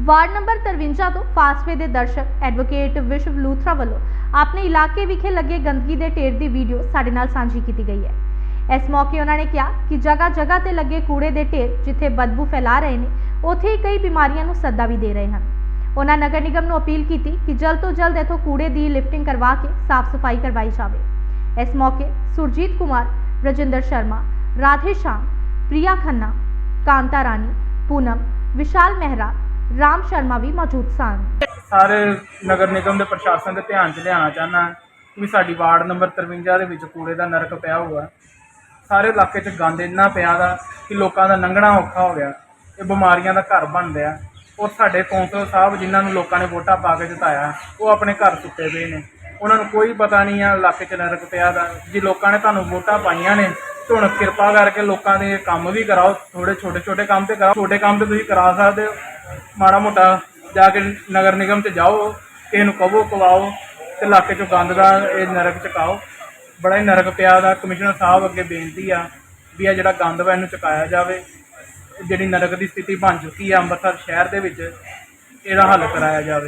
Ward number 53 ਤੋਂ ਫਾਸਵੇ ਦੇ ਦਰਸ਼ਕ ਐਡਵੋਕੇਟ ਵਿਸ਼ਵ ਲੂਥਰਾ ਵੱਲੋਂ ਆਪਣੇ ਇਲਾਕੇ ਵਿਖੇ ਲੱਗੇ ਗੰਦਗੀ ਦੇ ਢੇਰ ਦੀ ਵੀਡੀਓ ਸਾਡੇ ਨਾਲ ਸਾਂਝੀ ਕੀਤੀ ਗਈ ਹੈ। ਇਸ ਮੌਕੇ ਉਹਨਾਂ ਨੇ ਕਿਹਾ ਕਿ ਜਗ੍ਹਾ ਜਗ੍ਹਾ ਤੇ ਲੱਗੇ ਕੂੜੇ ਦੇ ਢੇਰ ਜਿੱਥੇ ਬਦਬੂ ਫੈਲਾ ਰਹੇ ਨੇ, ਉੱਥੇ ਹੀ ਕਈ ਬਿਮਾਰੀਆਂ ਨੂੰ ਸੱਦਾ ਵੀ ਦੇ ਰਹੇ ਹਨ। ਉਹਨਾਂ ਨਗਰ ਨਿਗਮ ਨੂੰ ਅਪੀਲ ਕੀਤੀ ਕਿ ਜਲਦ ਤੋਂ ਜਲਦ ਇਥੋਂ ਕੂੜੇ ਦੀ ਲਿਫਟਿੰਗ ਕਰਵਾ ਕੇ ਸਾਫ਼ ਸਫ਼ਾਈ ਕਰਵਾਈ ਜਾਵੇ। ਇਸ ਮੌਕੇ ਸੁਰਜੀਤ ਕੁਮਾਰ, ਰਜਿੰਦਰ ਸ਼ਰਮਾ, ਰਾਧੇ ਸ਼ਾਮ, ਪ੍ਰਿਆ ਖੰਨਾ, ਕਾਂਤਾ ਰਾਣੀ, ਪੂਨਮ, ਵਿਸ਼ਾਲ ਮਹਿਰਾ ਰਾਮ ਸ਼ਰਮਾ ਵੀ ਮੌਜੂਦ ਸਨ। ਸਾਰੇ ਨਗਰ ਨਿਗਮ ਦੇ ਪ੍ਰਸ਼ਾਸਨ ਦੇ ਧਿਆਨ 'ਚ ਲਿਆਉਣਾ ਚਾਹਨਾ ਕਿ ਸਾਡੀ ਵਾਰਡ ਨੰਬਰ 53 ਦੇ ਵਿੱਚ ਕੂੜੇ ਦਾ ਨਰਕ ਪਿਆ ਹੋਇਆ ਸਾਰੇ ਇਲਾਕੇ 'ਚ ਗੰਦ ਇੰਨਾ ਪਿਆ ਦਾ ਕਿ ਲੋਕਾਂ ਦਾ ਲੰਘਣਾ ਔਖਾ ਹੋ ਗਿਆ। ਇਹ ਬਿਮਾਰੀਆਂ ਦਾ ਘਰ ਬਣ ਰਿਹਾ। ਔਰ ਸਾਡੇ ਕੌਂਸਲ ਸਾਹਿਬ ਜਿਨ੍ਹਾਂ ਨੂੰ ਲੋਕਾਂ ਨੇ ਵੋਟਾਂ ਪਾ ਕੇ ਜਿਤਾਇਆ, ਉਹ ਆਪਣੇ ਘਰ ਸੁੱਤੇ ਪਏ ਨੇ। ਉਹਨਾਂ ਨੂੰ ਕੋਈ ਪਤਾ ਨਹੀਂ ਆ ਇਲਾਕੇ 'ਚ ਨਰਕ ਪਿਆ ਦਾ। ਜੇ ਲੋਕਾਂ ਨੇ ਤੁਹਾਨੂੰ ਵੋਟਾਂ ਪਾਈਆਂ ਨੇ, ਤੇ ਹੁਣ ਕਿਰਪਾ ਕਰਕੇ ਲੋਕਾਂ ਦੇ ਕੰਮ ਵੀ ਕਰਾਓ। ਥੋੜੇ ਛੋਟੇ ਛੋਟੇ ਕੰਮ ਤੇ ਕਰਾਓ। ਛੋਟੇ ਕੰਮ ਤੇ ਤੁਸੀਂ ਕਰਾ ਸਕਦੇ ਹੋ। ਮਾੜਾ ਮੋਟਾ ਜਾ ਕੇ ਨਗਰ ਨਿਗਮ 'ਚ ਜਾਓ, ਕਿਸੇ ਨੂੰ ਕਹੋ ਕਵਾਓ ਤੇ ਇਲਾਕੇ ਚੋਂ ਗੰਦ ਦਾ ਇਹ ਨਰਕ ਚਕਾਓ। ਬੜਾ ਹੀ ਨਰਕ ਪਿਆ ਦਾ। ਕਮਿਸ਼ਨਰ ਸਾਹਿਬ ਅੱਗੇ ਬੇਨਤੀ ਆ ਵੀ ਇਹ ਜਿਹੜਾ ਗੰਦ ਵਾ ਇਹਨੂੰ ਚੁਕਾਇਆ ਜਾਵੇ। ਜਿਹੜੀ ਨਰਕ ਦੀ ਸਥਿਤੀ ਬਣ ਚੁੱਕੀ ਆ ਅੰਮ੍ਰਿਤਸਰ ਸ਼ਹਿਰ ਦੇ ਵਿੱਚ, ਇਹਦਾ ਹੱਲ ਕਰਾਇਆ ਜਾਵੇ।